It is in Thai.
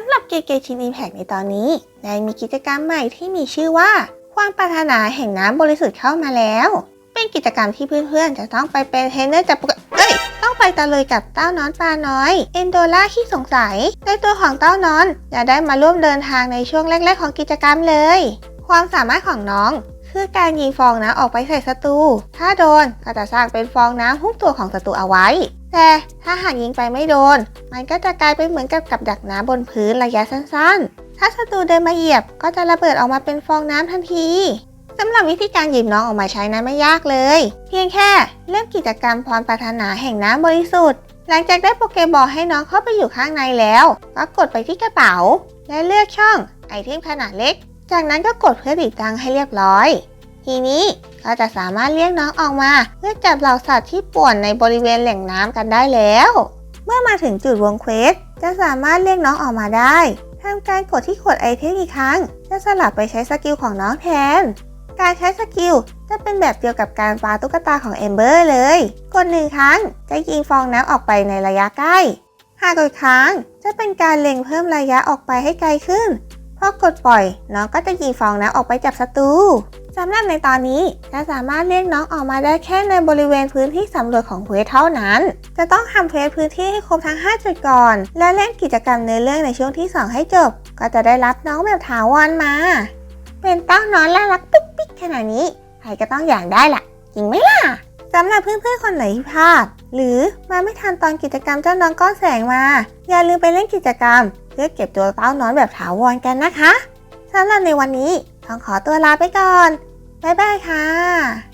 ำหรับเกเกชินอิมแพกในตอนนี้ ได้มีกิจกรรมใหม่ที่มีชื่อว่า ความปรารถนาแห่งน้ำบริสุทธิ์เข้ามาแล้ว เป็นกิจกรรมที่เพื่อนๆ จะต้องไปเป็นเทรนเนอร์จับปกเอ้ยต้องไปตะลุยกับเต้านอนปลาน้อย เอนโดล่าขี้สงสัยในตัวของเต้านอนจะได้มาร่วมเดินทางในช่วงแรกๆของกิจกรรมเลย ความสามารถของน้อง คือการยิงฟองน้ำออกไปใส่ศัตรู ถ้าโดนก็จะสร้างเป็นฟองน้ำหุ้มตัวของศัตรูเอาไว้ แต่ถ้าหากยิงไปไม่โดน มันก็จะกลายเป็นเหมือนกับกับดักน้ำบนพื้นระยะสั้นๆ ถ้าศัตรูเดินมาเหยียบก็จะระเบิดออกมาเป็นฟองน้ำทันทีสำหรับวิธีการหยิบน้องออกมาใช้นั้นไม่ยากเลย เพียงแค่เริ่มกิจกรรมความปรารถนาแห่งน้ำบริสุทธิ์ หลังจากได้โปเกบอลให้น้องเข้าไปอยู่ข้างในแล้ว ก็กดไปที่กระเป๋า และเลือกช่องไอเทมขนาดเล็ก จากนั้นก็กดเพื่อติดตั้งให้เรียบร้อย ทีนี้ก็จะสามารถเรียกน้องออกมา เพื่อจับเหล่าสัตว์ที่ป่วนในบริเวณแหล่งน้ำกันได้แล้ว เมื่อมาถึงจุดวงเควสจะสามารถเรียกน้องออกมาได้ทำการกดที่ขวดไอเทมอีกครั้ง จะสลับไปใช้สกิลของน้องแทน การใช้สกิลจะเป็นแบบเดียวกับการปาตุ๊กตาของเอมเบอร์เลย กดหนึ่งครั้งจะยิงฟองน้ำออกไปในระยะใกล้ หากกดค้างจะเป็นการเล็งเพิ่มระยะออกไปให้ไกลขึ้น พอกดปล่อยน้องก็จะยิงฟองน้ำออกไปจับศัตรูสำหรับในตอนนี้จะสามารถเรียกน้องออกมาได้แค่ในบริเวณพื้นที่สำรวจของเควสเท่านั้น จะต้องทำเควสพื้นที่ให้ครบทั้ง 5 จุดก่อน และเล่นกิจกรรมเนื้อเรื่องในช่วงที่ 2 ให้จบ ก็จะได้รับน้องแบบถาวรมา เป็นเต้านอนน่ารักปิ๊กปิ๊กขนาดนี้ใครก็ต้องอยากได้ล่ะจริงไหมล่ะสำหรับเพื่อนๆคนไหนที่พลาด หรือมาไม่ทันตอนกิจกรรมเจ้าน้องก้อนแสงมา อย่าลืมไปเล่นกิจกรรม พื่อเก็บตัวเต้านอนแบบถาวรกันนะคะสำหรับในวันนี้ต้องขอตัวลาไปก่อน บ๊ายบายค่ะ